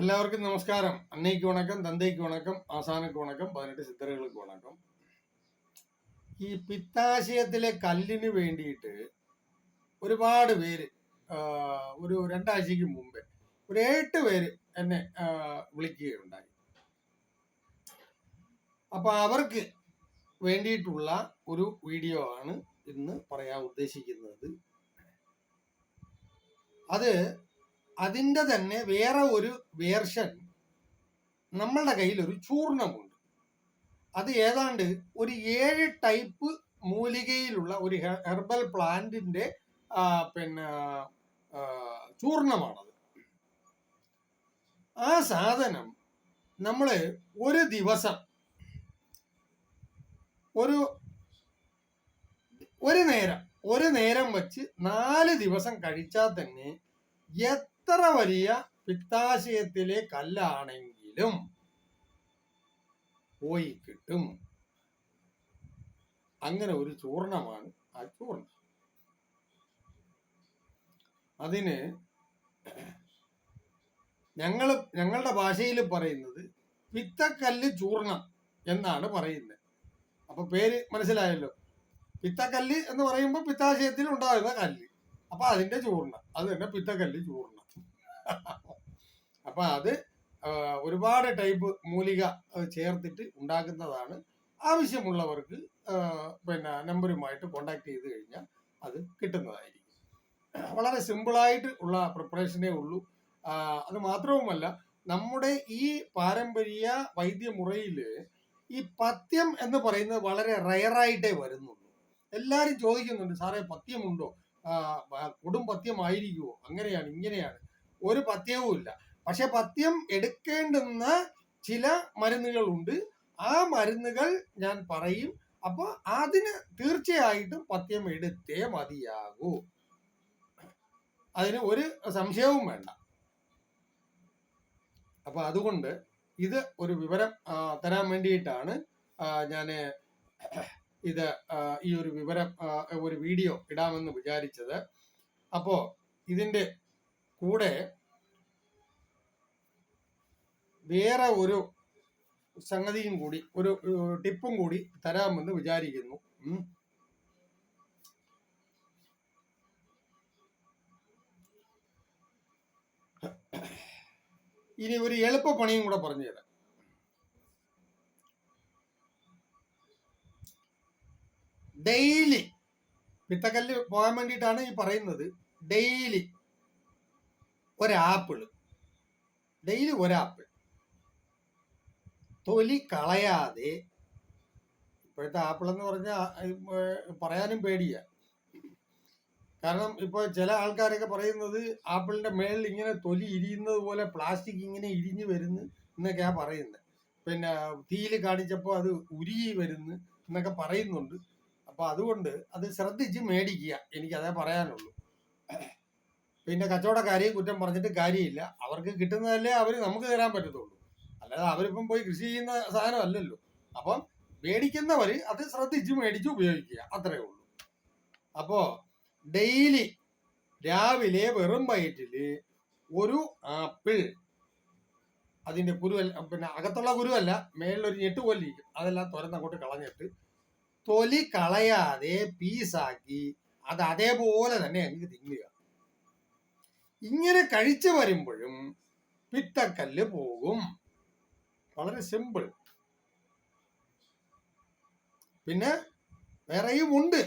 എല്ലാവർക്കും നമസ്കാരം. അന്നയ്ക്ക് വണക്കം തന്തയ്ക്ക് വണക്കം ആസാനക്ക് വണക്കം പതിനെട്ട് ചിത്രകൾക്ക് വണക്കം. ഈ പിത്താശയത്തിലെ കല്ലിന് വേണ്ടിയിട്ട് ഒരുപാട് പേര് ഒരു രണ്ടാഴ്ചക്ക് മുമ്പേ ഒരു എട്ട് പേര് എന്നെ വിളിക്കുകയുണ്ടായി. അപ്പൊ അവർക്ക് വേണ്ടിയിട്ടുള്ള ഒരു വീഡിയോ ആണ് ഇന്ന് പറയാൻ ഉദ്ദേശിക്കുന്നത്. അത് അതിന്റെ തന്നെ വേറെ ഒരു വേർഷൻ നമ്മളുടെ കയ്യിൽ ഒരു ചൂർണമുണ്ട്. അത് ഏതാണ്ട് ഒരു ഏഴ് ടൈപ്പ് മൂലികയിലുള്ള ഒരു ഹെർബൽ പ്ലാന്റിന്റെ പിന്നെ ചൂർണമാണത്. ആ സാധനം നമ്മൾ ഒരു ദിവസം ഒരു ഒരു നേരം ഒരു നേരം വച്ച് നാല് ദിവസം കഴിച്ചാൽ തന്നെ എത്ര വലിയ പിത്താശയത്തിലെ കല്ലാണെങ്കിലും പോയി കിട്ടും. അങ്ങനെ ഒരു ചൂർണമാണ് ആ ചൂർണം. അതിന് ഞങ്ങൾ ഞങ്ങളുടെ ഭാഷയിൽ പറയുന്നത് പിത്തക്കല്ല് ചൂർണം എന്നാണ് പറയുന്നത്. അപ്പൊ പേര് മനസ്സിലായല്ലോ. പിത്തക്കല്ല് എന്ന് പറയുമ്പോൾ പിത്താശയത്തിൽ ഉണ്ടാകുന്ന കല്ല്. അപ്പൊ അതിന്റെ ചൂർണം. അത് തന്നെ പിത്തക്കല്ല് ചൂർണം. അപ്പൊ അത് ഒരുപാട് ടൈപ്പ് മൂലിക ചേർത്തിട്ട് ഉണ്ടാക്കുന്നതാണ്. ആവശ്യമുള്ളവർക്ക് പിന്നെ നമ്പറുമായിട്ട് കോണ്ടാക്ട് ചെയ്ത് കഴിഞ്ഞാൽ അത് കിട്ടുന്നതായിരിക്കും. വളരെ സിമ്പിളായിട്ട് ഉള്ള പ്രിപ്പറേഷനേ ഉള്ളൂ. അത് മാത്രവുമല്ല നമ്മുടെ ഈ പാരമ്പര്യ വൈദ്യമുറയിൽ ഈ പത്യം എന്ന് പറയുന്നത് വളരെ റയറായിട്ടേ വരുന്നുള്ളൂ. എല്ലാവരും ചോദിക്കുന്നുണ്ട് സാറേ ബ- കൊടും പഥ്യമായിരിക്കുമോ അങ്ങനെയാണ് ഇങ്ങനെയാണ്. ഒരു പഥ്യവും ഇല്ല. പക്ഷെ പഥ്യം എടുക്കേണ്ടുന്ന ചില മരുന്നുകളുണ്ട്. ആ മരുന്നുകൾ ഞാൻ പറയും. അപ്പോൾ അതിന് തീർച്ചയായിട്ടും പഥ്യം എടുത്തേ മതിയാകൂ. അതിന് ഒരു സംശയവും വേണ്ട. അപ്പൊ അതുകൊണ്ട് ഇത് ഒരു വിവരം തരാൻ വേണ്ടിയിട്ടാണ് ഞാൻ ഇത് ഈ ഒരു വിവരം ഒരു വീഡിയോ ഇടാമെന്ന് വിചാരിച്ചത്. അപ്പോ ഇതിന്റെ കൂടെ വേറെ ഒരു സംഗതിയും കൂടി ഒരു ടിപ്പും കൂടി തരാമെന്ന് വിചാരിക്കുന്നു. ഇനി ഒരു എളുപ്പ പണിയും കൂടെ പറഞ്ഞു തരാം. ഡെയിലി പിത്തക്കല്ല് പോകാൻ വേണ്ടിയിട്ടാണ് ഈ പറയുന്നത്. ഡെയിലി ഒരാപ്പിൾ. ഡെയിലി ഒരാപ്പിൾ. തൊലി കളയാതെ ഇപ്പോഴത്തെ ആപ്പിൾ എന്ന് പറഞ്ഞാൽ പറയാനും പേടിയ. കാരണം ഇപ്പോൾ ചില ആൾക്കാരൊക്കെ പറയുന്നത് ആപ്പിളിന്റെ മേളിൽ ഇങ്ങനെ തൊലി ഇരിയുന്നത് പോലെ പ്ലാസ്റ്റിക് ഇങ്ങനെ ഇരിഞ്ഞു വരുന്നു എന്നൊക്കെയാ പറയുന്നത് പിന്നെ തീയിൽ കാണിച്ചപ്പോൾ അത് ഉരുകി വരുന്നു എന്നൊക്കെ പറയുന്നുണ്ട്. അപ്പോൾ അതുകൊണ്ട് അത് ശ്രദ്ധിച്ച് മേടിക്കുക. എനിക്കതേ പറയാനുള്ളൂ. പിന്നെ കച്ചവടക്കാരെയും കുറ്റം പറഞ്ഞിട്ട് കാര്യമില്ല. അവർക്ക് കിട്ടുന്നതല്ലേ അവർ നമുക്ക് തരാൻ പറ്റത്തുള്ളൂ. അല്ലാതെ അവരിപ്പം പോയി കൃഷി ചെയ്യുന്ന സാധനം അല്ലല്ലോ. അപ്പം മേടിക്കുന്നവർ അത് ശ്രദ്ധിച്ച് മേടിച്ച് ഉപയോഗിക്കുക. അത്രേ ഉള്ളൂ. അപ്പോൾ ഡെയിലി രാവിലെ വെറും വയറ്റിൽ ഒരു ആപ്പിൾ അതിന്റെ കുരുവല്ല പിന്നെ അകത്തുള്ള കുരുവല്ല മേളിലൊരു ഞെട്ട് പോലെ ഇരിക്കും. അതെല്ലാം തുരന്ന് അങ്ങോട്ട് കളഞ്ഞിട്ട് തൊലി കളയാതെ പീസാക്കി അത് അതേപോലെ തന്നെ അങ്ങ് തിന്നുക. ഇങ്ങനെ കഴിച്ചു വരുമ്പോഴും പിത്തക്കല്ല് പോകും. വളരെ സിമ്പിൾ പിന്നെ വേറെയും ഉണ്ട്.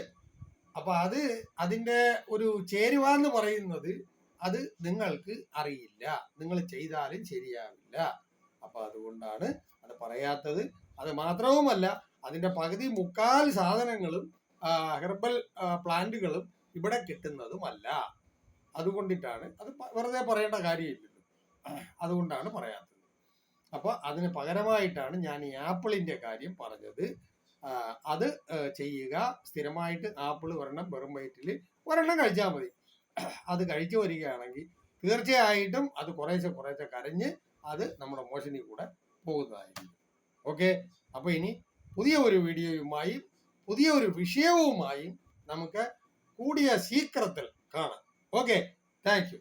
അപ്പൊ അത് അതിന്റെ ഒരു ചേരുവ എന്ന് പറയുന്നത് അത് നിങ്ങൾക്ക് അറിയില്ല. നിങ്ങൾ ചെയ്താലും ശരിയാവില്ല. അപ്പൊ അതുകൊണ്ടാണ് അത് പറയാത്തത്. അത് മാത്രവുമല്ല അതിന്റെ പകുതി മുക്കാൽ സാധനങ്ങളും ഹെർബൽ പ്ലാന്റുകളും ഇവിടെ കിട്ടുന്നതുമല്ല. അതുകൊണ്ടിട്ടാണ്. അത് വെറുതെ പറയേണ്ട കാര്യമില്ലല്ലോ അതുകൊണ്ടാണ് പറയാത്തത്. അപ്പോൾ അതിന് പകരമായിട്ടാണ് ഞാൻ ഈ ആപ്പിളിന്റെ കാര്യം പറഞ്ഞത്. അത് ചെയ്യുക. സ്ഥിരമായിട്ട് ആപ്പിൾ ഒരെണ്ണം വെറും വയറ്റിൽ ഒരെണ്ണം കഴിച്ചാൽ മതി. അത് കഴിച്ചു വരികയാണെങ്കിൽ തീർച്ചയായിട്ടും അത് കുറേശ്ശെ കുറേശ്ശെ കരഞ്ഞ് അത് നമ്മുടെ മോശനിൽ കൂടെ പോകുന്നതായിരിക്കും. ഓക്കെ? അപ്പൊ ഇനി പുതിയ ഒരു വീഡിയോയുമായും പുതിയ ഒരു വിഷയവുമായും നമുക്ക് കൂടിയ ശീക്രത്തിൽ കാണാം. Okay, thank you.